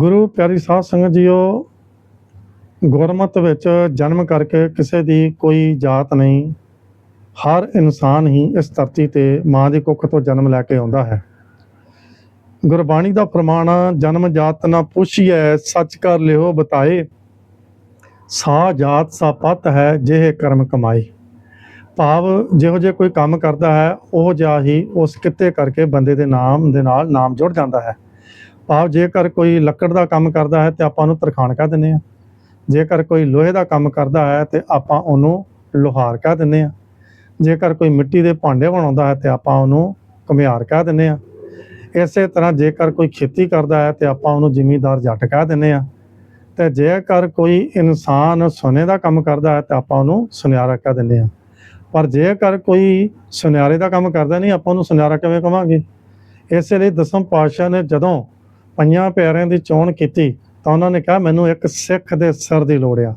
ਗੁਰੂ ਪਿਆਰੀ ਸਾਧ ਸੰਗਤ ਜੀਓ, ਗੁਰਮਤ ਵਿੱਚ ਜਨਮ ਕਰਕੇ ਕਿਸੇ ਦੀ ਕੋਈ ਜਾਤ ਨਹੀਂ, ਹਰ ਇਨਸਾਨ ਹੀ ਇਸ ਧਰਤੀ ਤੇ ਮਾਂ ਦੀ ਕੁੱਖ ਤੋਂ ਜਨਮ ਲੈ ਕੇ ਆਉਂਦਾ ਹੈ। ਗੁਰਬਾਣੀ ਦਾ ਪ੍ਰਮਾਣ ਜਨਮ ਜਾਤ ਨਾ ਪੁੱਛੀਐ ਸੱਚ ਕਰ ਲਿਓ ਬਤਾਏ। ਸਾ ਜਾਤ, ਸਾ ਪਤ ਹੈ, ਜਿਹੇ ਕਰਮ ਕਮਾਈ ਭਾਵ ਜਿਹੋ ਜੇ ਕੋਈ ਕੰਮ ਕਰਦਾ ਹੈ, ਉਹ ਜਿਹਾ ਹੀ ਉਸ ਕਿੱਤੇ ਕਰਕੇ ਬੰਦੇ ਦੇ ਨਾਮ ਦੇ ਨਾਲ ਨਾਮ ਜੁੜ ਜਾਂਦਾ ਹੈ। ਭਾਵ ਜੇਕਰ ਕੋਈ ਲੱਕੜ ਦਾ ਕੰਮ ਕਰਦਾ ਹੈ ਤੇ ਆਪਾਂ ਉਹਨੂੰ ਤਰਖਾਣ ਕਹਿ ਦਿੰਦੇ ਆ ਜੇਕਰ ਕੋਈ ਲੋਹੇ ਦਾ ਕੰਮ ਕਰਦਾ ਹੈ ਤੇ ਆਪਾਂ ਉਹਨੂੰ ਲੋਹਾਰ ਕਹਿ ਦਿੰਦੇ ਆ ਜੇਕਰ ਕੋਈ ਮਿੱਟੀ ਦੇ ਭਾਂਡੇ ਬਣਾਉਂਦਾ ਹੈ ਤੇ ਆਪਾਂ ਉਹਨੂੰ ਘੁਮਿਆਰ ਕਹਿ ਦਿੰਦੇ ਆ ਇਸੇ ਤਰ੍ਹਾਂ ਜੇਕਰ ਕੋਈ ਖੇਤੀ ਕਰਦਾ ਹੈ ਤੇ ਆਪਾਂ ਉਹਨੂੰ ਜ਼ਿਮੀਂਦਾਰ ਜੱਟ ਕਹਿ ਦਿੰਦੇ ਆ ਤੇ ਜੇਕਰ ਕੋਈ ਇਨਸਾਨ ਸੋਨੇ ਦਾ ਕੰਮ ਕਰਦਾ ਹੈ ਤਾਂ ਆਪਾਂ ਉਹਨੂੰ ਸੁਨਿਆਰਾ ਕਹਿ ਦਿੰਦੇ ਆ ਪਰ ਜੇਕਰ ਕੋਈ ਸੁਨਿਆਰੇ ਦਾ ਕੰਮ ਕਰਦਾ ਨਹੀਂ, ਆਪਾਂ ਉਹਨੂੰ ਸੁਨਿਆਰਾ ਕਿਵੇਂ ਕਵਾਂਗੇ? ਇਸੇ ਲਈ ਦਸਮ ਪਾਤਸ਼ਾਹ ਨੇ ਜਦੋਂ ਪੰਜਾਂ ਪਿਆਰਿਆਂ ਦੀ ਚੋਣ ਕੀਤੀ, ਤਾਂ ਉਹਨਾਂ ਨੇ ਕਿਹਾ, ਮੈਨੂੰ ਇੱਕ ਸਿੱਖ ਦੇ ਸਿਰ ਦੀ ਲੋੜ ਆ।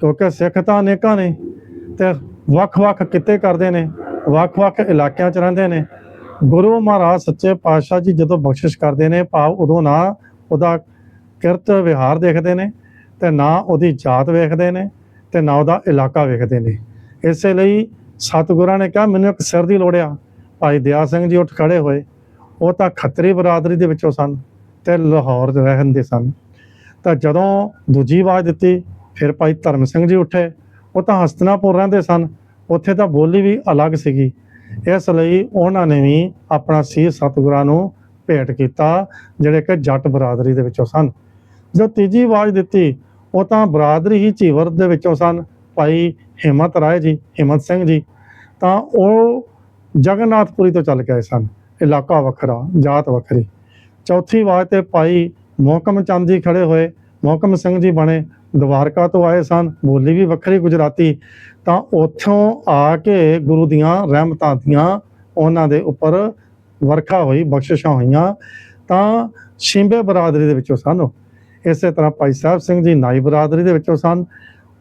ਕਿਉਂਕਿ ਸਿੱਖ ਤਾਂ ਅਨੇਕਾਂ ਨੇ ਤੇ ਵੱਖ-ਵੱਖ ਕਿੱਤੇ ਕਰਦੇ ਨੇ, ਵੱਖ-ਵੱਖ ਇਲਾਕਿਆਂ 'ਚ ਰਹਿੰਦੇ ਨੇ। ਗੁਰੂ ਮਹਾਰਾਜ ਸੱਚੇ ਪਾਤਸ਼ਾਹ ਜੀ ਜਦੋਂ ਬਖਸ਼ਿਸ਼ ਕਰਦੇ ਨੇ, ਭਾਵ ਉਦੋਂ ਨਾ ਉਹਦਾ ਕਿਰਤ ਵਿਹਾਰ ਦੇਖਦੇ ਨੇ ਤੇ ਨਾ ਉਹਦੀ ਜਾਤ ਵੇਖਦੇ ਨੇ ਤੇ ਨਾ ਉਹਦਾ ਇਲਾਕਾ ਵੇਖਦੇ ਨੇ। ਇਸੇ ਲਈ ਸਤਿਗੁਰਾਂ ਨੇ ਕਿਹਾ, ਮੈਨੂੰ ਇੱਕ ਸਿਰ ਦੀ ਲੋੜ ਆ। ਭਾਈ ਦਿਆ ਸਿੰਘ ਜੀ ਉੱਠ ਖੜੇ ਹੋਏ। ਉਹ ਤਾਂ ਖੱਤਰੀ ਬਰਾਦਰੀ ਦੇ ਵਿੱਚੋਂ ਸਨ। ਤੇ ਲਾਹੌਰ ਦੇ ਰਹਿੰਦੇ ਸਨ। ਤਾਂ ਜਦੋਂ ਦੂਜੀ ਆਵਾਜ਼ ਦਿੱਤੀ, ਫਿਰ ਭਾਈ ਧਰਮ ਸਿੰਘ ਜੀ ਉੱਠੇ। ਉਹ ਤਾਂ ਹਸਤਨਾਪੁਰ ਰਹਿੰਦੇ ਸਨ। ਉੱਥੇ ਤਾਂ ਬੋਲੀ ਵੀ ਅਲੱਗ ਸੀਗੀ। ਇਸ ਲਈ ਉਹਨਾਂ ਨੇ ਵੀ ਆਪਣਾ ਸੀਸ ਸਤਿਗੁਰਾਂ ਨੂੰ ਭੇਟ ਕੀਤਾ, ਜਿਹੜੇ ਕਿ ਜੱਟ ਬਰਾਦਰੀ ਦੇ ਵਿੱਚੋਂ ਸਨ। ਜੋ ਤੀਜੀ ਆਵਾਜ਼ ਦਿੱਤੀ, ਉਹ ਤਾਂ ਬਰਾਦਰੀ ਹੀ ਝੀਵਰ ਦੇ ਵਿੱਚੋਂ ਸਨ, ਭਾਈ ਹਿੰਮਤ ਰਾਏ ਜੀ, ਹਿੰਮਤ ਸਿੰਘ ਜੀ। ਤਾਂ ਉਹ ਜਗਨਨਾਥਪੁਰੀ ਤੋਂ ਚੱਲ ਕੇ ਆਏ ਸਨ। ਇਲਾਕਾ ਵੱਖਰਾ, ਜਾਤ ਵੱਖਰੀ। ਚੌਥੀ ਆਵਾਜ਼ ਤੇ ਭਾਈ ਮੋਹਕਮ ਚੰਦ ਜੀ ਖੜੇ ਹੋਏ, ਮੋਹਕਮ ਸਿੰਘ ਜੀ ਬਣੇ, ਦਵਾਰਕਾ ਤੋਂ ਆਏ ਸਨ, ਬੋਲੀ ਵੀ ਵੱਖਰੀ ਗੁਜਰਾਤੀ। ਤਾਂ ਉੱਥੋਂ ਆ ਕੇ ਗੁਰੂ ਦੀਆਂ ਰਹਿਮਤਾਂ ਦੀਆਂ ਉਹਨਾਂ ਦੇ ਉੱਪਰ ਵਰਖਾ ਹੋਈ, ਬਖਸ਼ਿਸ਼ਾਂ ਹੋਈਆਂ। ਤਾਂ ਸ਼ਿੰਬੇ ਬਰਾਦਰੀ ਦੇ ਵਿੱਚੋਂ ਸਨ ਇਸੇ ਤਰ੍ਹਾਂ ਭਾਈ ਸਾਹਿਬ ਸਿੰਘ ਜੀ ਨਾਈ ਬਰਾਦਰੀ ਦੇ ਵਿੱਚੋਂ ਸਨ।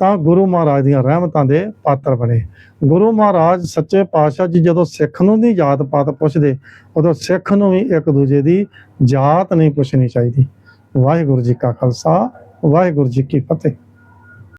ਤਾਂ ਗੁਰੂ ਮਹਾਰਾਜ ਦੀਆਂ ਰਹਿਮਤਾਂ ਦੇ ਪਾਤਰ ਬਣੇ। ਗੁਰੂ ਮਹਾਰਾਜ ਸੱਚੇ ਪਾਤਸ਼ਾਹ ਜੀ ਜਦੋਂ ਸਿੱਖ ਨੂੰ ਨਹੀਂ ਜਾਤ ਪਾਤ ਪੁੱਛਦੇ, ਉਦੋਂ ਸਿੱਖ ਨੂੰ ਵੀ ਇੱਕ ਦੂਜੇ ਦੀ ਜਾਤ ਨਹੀਂ ਪੁੱਛਣੀ ਚਾਹੀਦੀ। ਵਾਹਿਗੁਰੂ ਜੀ ਕਾ ਖਾਲਸਾ, ਵਾਹਿਗੁਰੂ ਜੀ ਕੀ ਫਤਿਹ।